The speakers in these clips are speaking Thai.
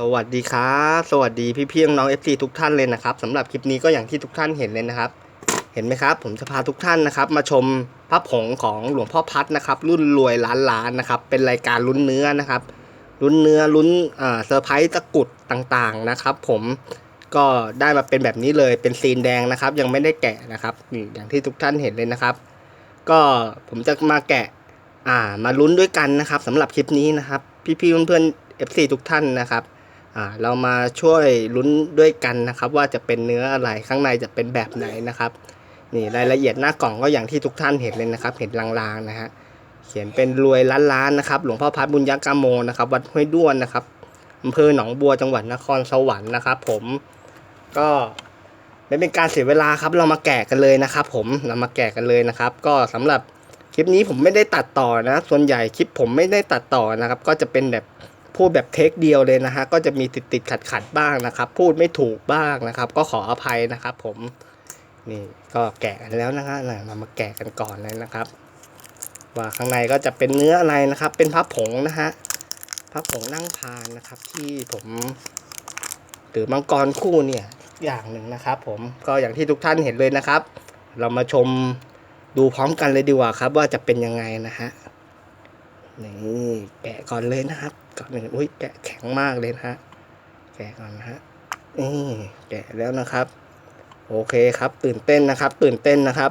สวัสดีครับสวัสดีพี่พี่ๆน้องๆ FC ทุกท่านเลยนะครับสำหรับคลิปนี้ก็อย่างที่ทุกท่านเห็นเลยนะครับ เห็นไหมครับ ผมจะพาทุกท่านนะครับ มาชมพระผงของหลวงพ่อพัดนะครับ รุ่นรวยล้านล้านนะครับ เป็นรายการลุ้นเนื้อนะครับลุ้นเนื้อลุ้นอ่าเซอร์ไพรส์ตะกุดต่างๆนะครับ ผมก็ได้มาเป็นแบบนี้เลยเป็นซีนแดงนะครับ ยังไม่ได้แกะนะครับอย่างที่ทุกท่านเห็นเลยนะครับ ก็ผมจะมาแกะอ่ามาลุ้นด้วยกันนะครับสำหรับคลิปนี้นะครับ พี่ๆเพื่อนๆ FC ทุกท่านนะครับ อ่าเรามาช่วยลุ้นด้วยกันนะครับ ว่าจะเป็นเนื้ออะไรข้างในจะเป็นแบบไหนนะครับ นี่รายละเอียดหน้ากล่องก็อย่างที่ทุกท่านเห็นเลยนะครับ เห็นลางๆนะฮะเขียนเป็นรวยล้านล้านๆนะครับ หลวงพ่อพัดบุญยกษ์กาโมนะครับวัดห้วยด้วนนะครับอำเภอหนองบัวจังหวัดนครสวรรค์นะครับ ผมก็ไม่เป็นการเสียเวลาครับ เรามาแกะกันเลยนะครับ ผมเรามาแกะกันเลยนะครับ ก็สำหรับคลิปนี้ผมไม่ได้ตัดต่อนะ ส่วนใหญ่คลิปผมไม่ได้ตัดต่อนะครับ ก็จะเป็นแบบ พูดแบบเทคเดียวเลยนะฮะก็จะมีติดติดขัดขัดบ้างนะครับ พูดไม่ถูกบ้างนะครับ ก็ขออภัยนะครับ ผมนี่ก็แกะกันแล้วนะฮะน่ะเรามาแกะกันก่อนเลยนะครับ ว่าข้างในก็จะเป็นเนื้ออะไรนะครับ เป็นพับผงนะฮะพับผงนั่งพานนะครับ ที่ผมหรือมังกรคู่เนี่ยอย่างหนึ่งนะครับ ผมก็อย่างที่ทุกท่านเห็นเลยนะครับ เรามาชมดูพร้อมกันเลยดีกว่าครับ ว่าจะเป็นยังไงนะฮะนี่แกะก่อนเลยนะครับ ก่อนหนึ่งอุ้ยแกะแข็งมากเลยนะฮะแกะก่อนนะฮะนี่แกะแล้วนะครับ โอเคครับ ตื่นเต้นนะครับ ตื่นเต้นนะครับ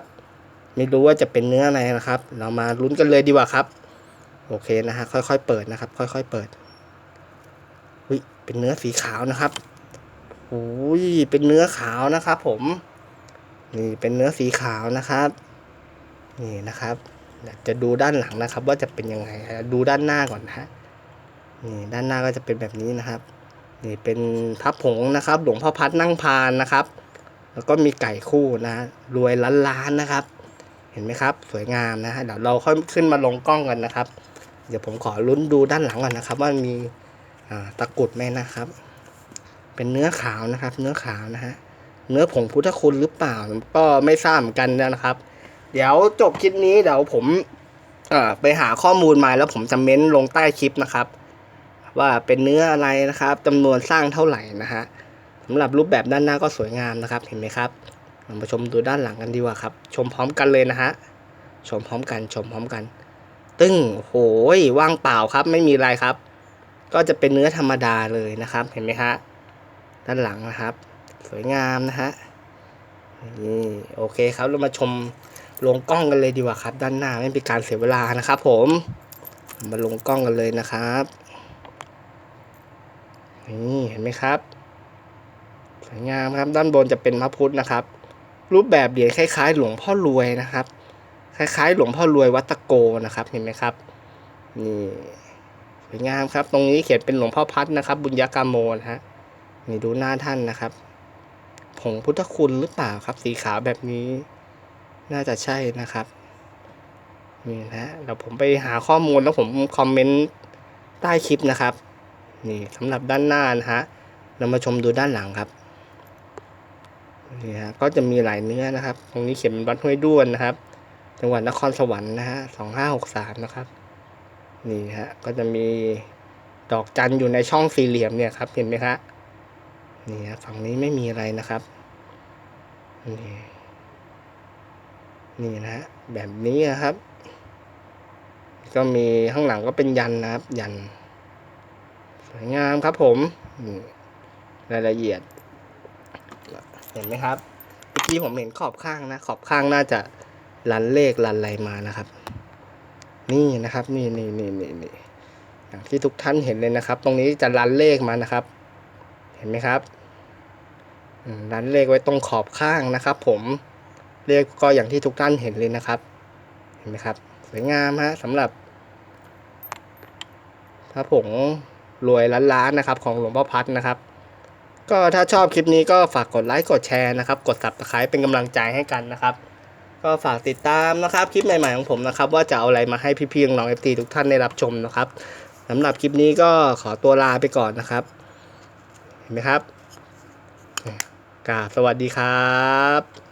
ไม่รู้ว่าจะเป็นเนื้ออะไรนะครับ เรามาลุ้นกันเลยดีกว่าครับ โอเคนะฮะค่อยๆเปิดนะครับ ค่อย ๆเปิดอุ้ยเป็นเนื้อสีขาวนะครับโอ้ยเป็นเนื้อขาวนะครับ ผม นี่เป็นเนื้อสีขาวนะครับนี่นะครับจะดูด้านหลังนะครับ ว่าจะเป็นยังไงดูด้านหน้าก่อนนะฮะ นี่ด้านหน้าก็จะเป็นแบบนี้นะครับ นี่เป็นพับผงนะครับ หลวงพ่อพัดนั่งพานนะครับ แล้วก็มีไก่คู่นะรวยล้านล้านนะครับ เห็นไหมครับ สวยงามนะฮะเดี๋ยวเราค่อยขึ้นมาลงกล้องกันนะครับ เดี๋ยวผมขอลุ้นดูด้านหลังก่อนนะครับ ว่ามีตะกุดไหมนะครับ เป็นเนื้อขาวนะครับ เนื้อขาวนะฮะเนื้อผงพุทธคุณหรือเปล่าก็ไม่ทราบเหมือนกันนะครับ เดี๋ยวจบคลิปนี้เดี๋ยวผมไปหาข้อมูลมาแล้วผมจะเม้นลงใต้คลิปนะครับ ว่าเป็นเนื้ออะไรนะครับจำนวนสร้างเท่าไหร่นะฮะสำหรับรูปแบบด้านหน้าก็สวยงามนะครับเห็นไหมครับมาชมดูด้านหลังกันดีกว่าครับ ชมพร้อมกันเลยนะฮะชมพร้อมกันชมพร้อมกัน ตึ้งโอ้โหว่างเปล่าครับ ไม่มีอะไรครับ ก็จะเป็นเนื้อธรรมดาเลยนะครับ เห็นไหมฮะด้านหลังนะครับ สวยงามนะฮะนี่โอเคครับเรามาชมลงกล้องกันเลยดีกว่าครับ ด้านหน้าไม่เป็นการเสียเวลานะครับ ผมมาลงกล้องกันเลยนะครับ นี่เห็นไหมครับ สวยงามครับ ด้านบนจะเป็นพระพุทธนะครับ รูปแบบเหรียญคล้าย ๆ หลวงพ่อรวยนะครับ คล้าย ๆ หลวงพ่อรวยวัตโกนะครับ เห็นไหมครับ นี่สวยงามครับ ตรงนี้เขียนเป็นหลวงพ่อพัดนะครับ บุญยกามโมนะฮะนี่ดูหน้าท่านนะครับผงพุทธคุณหรือเปล่าครับ สีขาวแบบนี้ น่าจะใช่นะครับนี่นะฮะเดี๋ยวผมไปหาข้อมูลแล้วผมคอมเมนต์ใต้คลิปนะครับ นี่สำหรับด้านหน้านะฮะเรามาชมดูด้านหลังครับนี่ฮะก็จะมีหลายเนื้อนะครับ ตรงนี้เขียนเป็นวัดห้วยด้วนนะครับ จังหวัดนครสวรรค์นะฮะสองห้าหกสามนะครับนี่ฮะก็จะมีดอกจันอยู่ในช่องสี่เหลี่ยมเนี่ยครับ เห็นไหมครับนี่ฮะฝั่งนี้ไม่มีอะไรนะครับนี่นี่นะฮะแบบนี้นะครับ ก็มีข้างหลังก็เป็นยันนะครับ ยัน วยงามครับผมรายละเอียด เห็นไหมครับเมื่อกี้ผมเห็นขอบข้างนะ ขอบข้างน่าจะรันเลขรันอะไรมานะครับ นี่นะครับนี่นี่นี่นี่นี่อย่างที่ทุกท่านเห็นเลยนะครับ ตรงนี้จะรันเลขมานะครับ เห็นไหมครับรันเลขไว้ตรงขอบข้างนะครับ ผมเลขก็อย่างที่ทุกท่านเห็นเลยนะครับ เห็นไหมครับ สวยงามฮะสำหรับพระผง รวยล้านล้านๆนะครับ ของหลวงพ่อพัดนะครับ ก็ถ้าชอบคลิปนี้ก็ฝากกดไลค์กดแชร์นะครับ กด subscribe เป็นกำลังใจให้กันนะครับ ก็ฝากติดตามนะครับคลิปใหม่ๆของผมนะครับ ว่าจะเอาอะไรมาให้พี่ๆน้องเอฟทีทุกท่านได้รับชมนะครับสำหรับคลิปนี้ก็ขอตัวลาไปก่อนนะครับ เห็นไหมครับกราบสวัสดีครับ